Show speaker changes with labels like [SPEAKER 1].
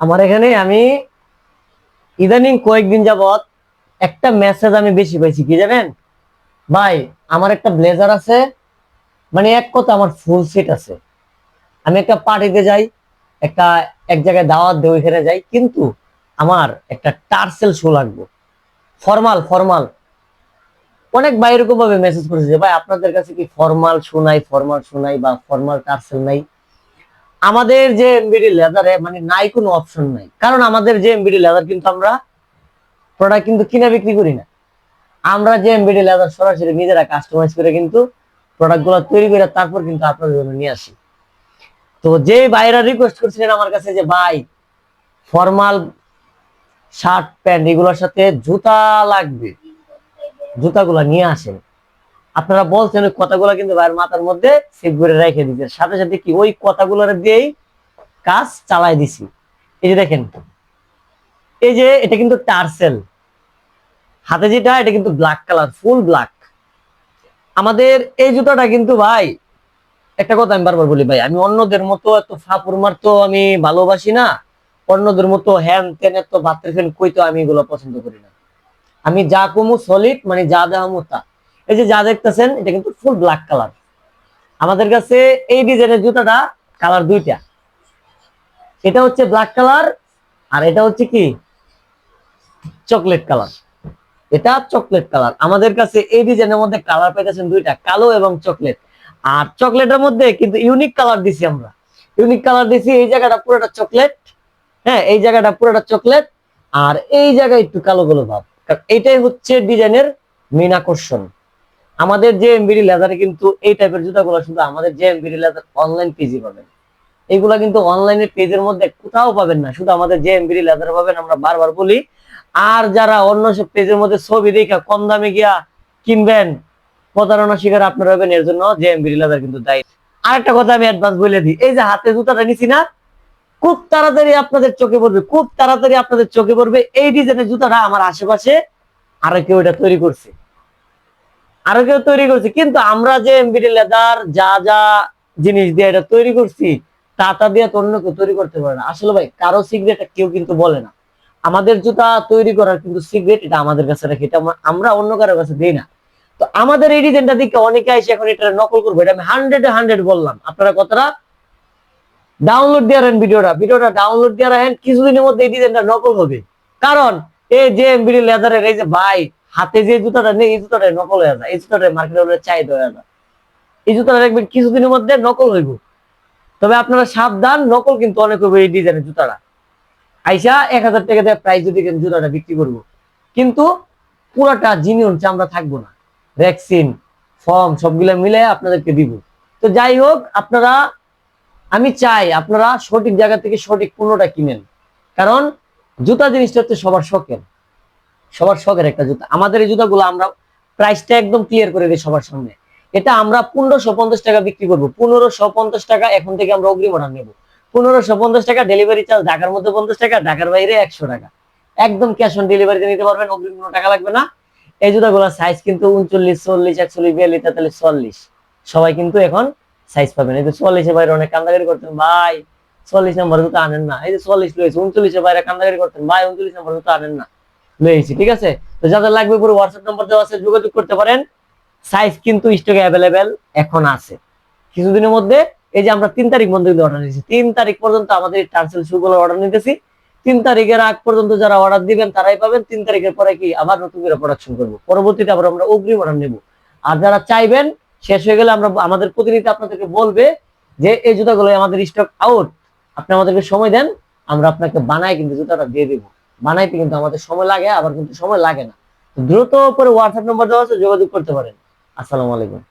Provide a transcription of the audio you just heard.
[SPEAKER 1] আমার এখানে আমি ইদানিং কয়েকদিন যাবত একটা মেসেজ আমি বেশি পাইছি, কি জানেন? ভাই, আমার একটা ব্লেজার আছে মানে এক কথা আমার ফুল সেট আছে। আমি একটা পার্টিতে যাই, একটা, এক জায়গায় দাওয়াত দেই ওইখানে যাই, কিন্তু আমার একটা টার্সেল শো লাগবে। ফর্মাল ফর্মাল অনেক ভাই এরকম ভাবে মেসেজ করেছে যে, ভাই, আপনাদের কাছে কি ফর্মাল শোনাই ফর্মাল শোনাই বা ফর্মাল টার্সেল নাই? আমাদের যে এমবিডি লেদারে মানে নাই কোনো অপশন নাই। কারণ আমাদের যে এমবিডি লেদার কিন্তু আমরা প্রোডাক্ট কিন্তু কিনা বিক্রি করি না। আমরা যে এমবিডি লেদার সরাসরি নিজেরা কাস্টমাইজ করে কিন্তু প্রোডাক্টগুলো তৈরি করে তারপর কিন্তু আপনাদের জন্য নিয়ে আসি। তো যে ভাইরা রিকোয়েস্ট করছিলেন আমার কাছে যে, ভাই ফর্মাল শার্ট প্যান্ট এগুলোর সাথে জুতা লাগবে। জুতাগুলা নিয়ে আসেন। আপনারা বলছেন ওই কথাগুলো কিন্তু ভাইয়ের মাথার মধ্যে সেভ করে রেখে দিতে সাথে সাথে কি ওই কথাগুলোর দিয়েই কাজ চালাই দিছি। এই যে দেখেন, এই যে এটা কিন্তু টার্সেল। হাতে যেটা, এটা কিন্তু ব্ল্যাক কালার, ফুল ব্ল্যাক। আমাদের এই জুতাটা কিন্তু ভাই, একটা কথা আমি বারবার বলি ভাই, আমি অন্যদের মতো এত ফাপুর মার তো আমি ভালোবাসি না। অন্যদের মতো হ্যান তেন এত ভাতের ফেন কই তো আমি এগুলো পছন্দ করি না। আমি যা কমু সলিড মানে যা দেখামু তা। এই যে যা দেখতেছেন, এটা কিন্তু ফুল ব্ল্যাক কালার আমাদের কাছে এই ডিজাইনের জুতাটা কালার দুইটা। এটা হচ্ছে ব্ল্যাক কালার আর এটা হচ্ছে কি? চকলেট কালার এটা চকলেট কালার আমাদের কাছে এই ডিজাইনের মধ্যে কালার পেতেছেন দুইটা, কালো এবং চকলেট আর চকলেটের মধ্যে কিন্তু ইউনিক কালার দিছি আমরা। ইউনিক কালার দিছি, এই জায়গাটা পুরোটা চকলেট হ্যাঁ এই জায়গাটা পুরোটা চকলেট আর এই জায়গায় একটু কালো কালো ভাব। কারণ এইটাই হচ্ছে ডিজাইনের মেন আকর্ষণ। আমাদের যে এমবিডি লেদারে কিন্তু এই টাইপের জুতাগুলো শুধু আমাদের যে এমবিডি লেদার অনলাইন পেজে পাবেন। এইগুলা কিন্তু অনলাইনের পেজের মধ্যে কোথাও পাবেন না। শুধু আমাদের যে এমবিডি লেদার পাবেন আমরা বারবার বলি। আর যারা অন্য সব পেজের মধ্যে ছবি দেখা কম দামে গিয়া কিনবেন প্রতারণা শিকার আপনারা হবেন। এর জন্য যে এমবিডি লেদার কিন্তু দায়ী। আরেকটা কথা আমি অ্যাডভান্স বলে দিই। এই যে হাতে জুতাটা নিছি না, খুব তাড়াতাড়ি আপনাদের চোখে পড়বে, খুব তাড়াতাড়ি আপনাদের চোখে পড়বে। এই ডিজাইনের জুতাটা আমার আশেপাশে আরও কেউ এটা তৈরি করছে। আরও কেউ তৈরি করছে। কিন্তু আমরা যে এমবিডি লেদার যা যা জিনিস দিয়ে এটা তৈরি করছি তা দিয়ে তো অন্য কেউ তৈরি করতে পারে না। আসলে ভাই, কারও সিগারেট কেউ কিন্তু বলে না। আমাদের জুতা তৈরি করার কিন্তু সিগারেট এটা আমাদের কাছে রাখি। এটা আমরা- অন্য কারও কাছে দিই না। তো আমাদের এই ডিজাইনটা দিকে অনেকে এসে এখন এটা নকল করব। এটা আমি হান্ড্রেড হান্ড্রেড বললাম। আপনারা কতটা ডাউনলোড দিয়ে রাখেন ভিডিওটা। ভিডিওটা ডাউনলোড দিয়ে রাখেন। কিছুদিনের মধ্যে এই ডিজাইনটা নকল হবে। কারণ এই যে এমবিডি লেদারের এই যে ভাই হাতে যে জুতাটা নেই, এই জুতাটা নকল হয়ে যায় এই জুতাটা মার্কেটে হলে চাহিদা হয়ে যায় এই জুতাটা দেখবেন কিছুদিনের মধ্যে নকল হইব। তবে আপনারা সাবধান, নকল কিন্তু অনেক হবে এই ডিজাইনের জুতাটা। আইসা এক হাজার টাকা দিয়ে প্রাইস যদি জুতাটা বিক্রি করব। কিন্তু পুরাটা জিনিয়ন চামড়া থাকব না। ভ্যাকসিন ফর্ম সবগুলো মিলে আপনাদেরকে দিব। তো যাই হোক, আপনারা, আমি চাই আপনারা সঠিক জায়গা থেকে সঠিক পণ্যটা কিনেন। কারণ জুতা জিনিসটা হচ্ছে সবার শখের। সবার শখের একটা জুতা। আমাদের এই জুতাগুলো আমরা প্রাইসটা একদম ক্লিয়ার করে দিই সবার সামনে। এটা আমরা পনেরোশো পঞ্চাশ টাকা বিক্রি করব। পনেরোশো পঞ্চাশ টাকা এখন থেকে আমরা অগ্রিম অর্ডার নেব। পনেরোশো পঞ্চাশ টাকা ডেলিভারি চার্জ ঢাকার মধ্যে পঞ্চাশ টাকা, ঢাকার বাইরে একশো টাকা। একদম ক্যাশ অন ডেলিভারিতে নিতে পারবেন, অগ্রিম কোনো টাকা লাগবে না। এই জুতাগুলোর সাইজ কিন্তু উনচল্লিশ, চল্লিশ, একচল্লিশ, বিয়াল্লিশ, তেতাল্লিশ চল্লিশ সবাই কিন্তু এখন সাইজ পাবেন। এই যে চল্লিশের বাইরে অনেক কান্দাগারি করতেন, ভাই। চল্লিশ নম্বর জুতো আনেন না। এই যে চল্লিশ লয়েছে উনচল্লিশের বাইরে কান্দাগারি করতেন, ভাই। উনচল্লিশ নম্বর জুতো আনেন না। লয়েছি ঠিক আছে? তো যাদের লাগবে পুরো হোয়াটসঅ্যাপ নম্বর দেওয়া আছে, যোগাযোগ করতে পারেন। সাইজ কিন্তু স্টকে অ্যাভেলেবেল এখন আছে। কিছুদিনের মধ্যে এই যে আমরা তিন তারিখ বন্ধ কিন্তু অর্ডার নিয়েছি, তিন তারিখ পর্যন্ত আমাদের টার্সেল শুগুলো অর্ডার নিতেছি। তিন তারিখের আগ পর্যন্ত যারা অর্ডার দিবেন, তারাই পাবেন। তিন তারিখের পরে কি আবার নতুন করে প্রোডাকশন করব। পরবর্তীতে আবার আমরা অগ্রিম অর্ডার নেব। আর যারা চাইবেন, শেষ হয়ে গেলে আমরা আমাদের প্রতিনিধি আপনাদেরকে বলবে যে, এই জুতাগুলো আমাদের স্টক আউট আপনি আমাদেরকে সময় দেন, আমরা আপনাকে বানাই কিন্তু জুতাটা দিয়ে দেবো। বানাইতে কিন্তু আমাদের সময় লাগে, আবার কিন্তু সময় লাগে না। দ্রুত উপরে হোয়াটসঅ্যাপ নম্বর দেওয়া আছে, যোগাযোগ করতে পারেন। আসসালামু আলাইকুম।